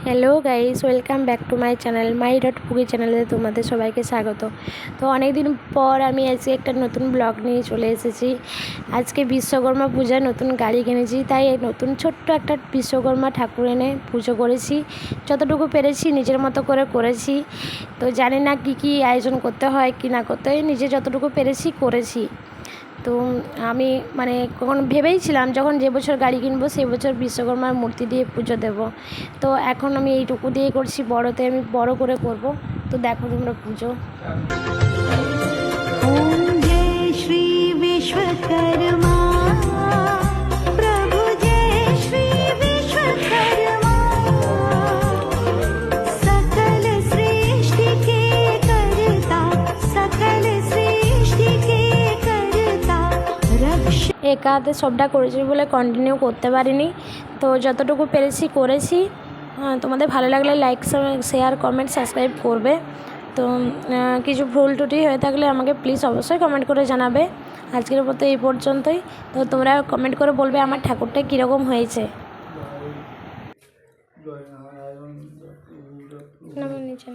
Hello guys welcome back to my channel my dot পুগি চ্যানেলে তোমাদের সবাইকে স্বাগত। তো অনেক দিন পর আমি আজকে একটা নতুন ব্লগ নিয়ে চলে এসেছি। আজকে বিশ্বকর্মা পূজায় নতুন গাড়ি কিনেছি, তাই নতুন ছোট্ট একটা বিশ্বকর্মা ঠাকুর এনে পুজো করেছি। যতটুকু পেরেছি, নিজের মতো করে করেছি। তো জানি না কী কী আয়োজন করতে হয়, কি না করতে হয়, নিজে যতটুকু পেরেছি করেছি। তো আমি মানে কখন ভেবেইছিলাম যখন যে বছর গাড়ি কিনবো সেই বছর বিশ্বকর্মার মূর্তি দিয়ে পুজো দেব। তো এখন আমি এইটুকু দিয়ে করছি, বড়তে আমি বড় করে করব। তো দেখো তোমরা পুজো। একা হাতে সবটা করেছি বলে কন্টিনিউ করতে পারিনি। তো যতটুকু পেরেছি করেছি। তোমাদের ভালো লাগলে লাইক শেয়ার কমেন্ট সাবস্ক্রাইব করবে। তো কিছু ভুল ত্রুটি হয়ে থাকলে আমাকে প্লিজ অবশ্যই কমেন্ট করে জানাবে। আজকের মতো এই পর্যন্তই। তো তোমরা কমেন্ট করে বলবে আমার ঠাকুরটা কীরকম হয়েছে। নিচে